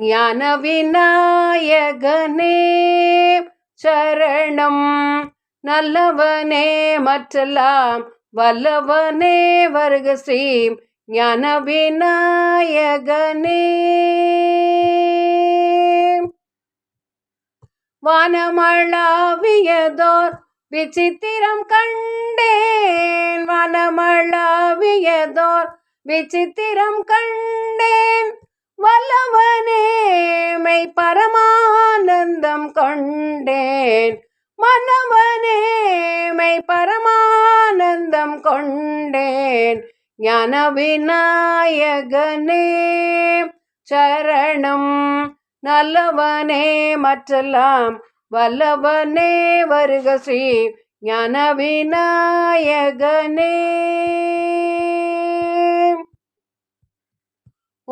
ஞான விநாயகனே சரணம். நல்லவனே மற்றெல்லாம் வல்லவனே வருக ஸ்ரீ ஞான விநாயகனே வானமளாவியதோர் விசித்திரம் கண்டேன். வானமளாவியதோர் விசித்திரம் கண்டேன். வல்லவனேமை பரமானந்தம் கொண்டேன். மன்னவனே பரமானந்தம் கொண்டேன். ஞான விநாயகனே சரணம் நல்லவனே மற்றெல்லாம் வல்லவனே வருக ஸ்ரீ ஞான விநாயகனே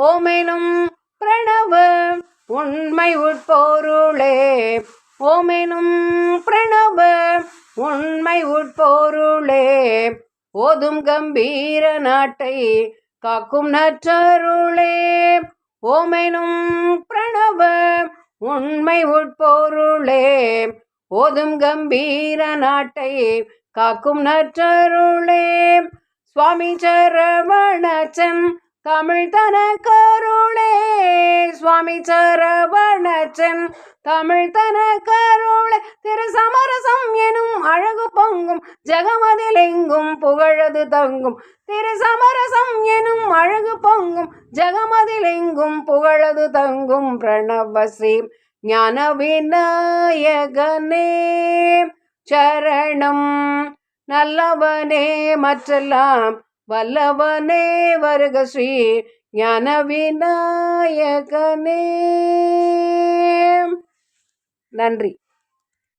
ஓமெனும் பிரணவ உண்மை உட்பொருளே. ஓமெனும் பிரணவ உண்மை உட்பொருளே. ஓதும் கம்பீர நாட்டை காக்கும் நற்றருளே. ஓமெனும் பிரணவ உண்மை உட்பொருளே. ஓதும் கம்பீர நாட்டை காக்கும் நற்றருளே. சுவாமி சரவண தமிழ் தன கருளே சுவாமி சரவணச்சன். தமிழ் தன கருளே திரு சமரசம் எனும் அழகு பொங்கும் ஜெகமதிலெங்கும் புகழது தங்கும். திரு சமரசம் எனும் அழகு பொங்கும் ஜெகமதிலெங்கும் புகழது தங்கும் பிரணவசீம் ஞான விநாயகனே சரணம் நல்லவனே மற்றெல்லாம் வல்லவனே வருக ஸ்ரீ ஞான விநாயகனே நன்றி.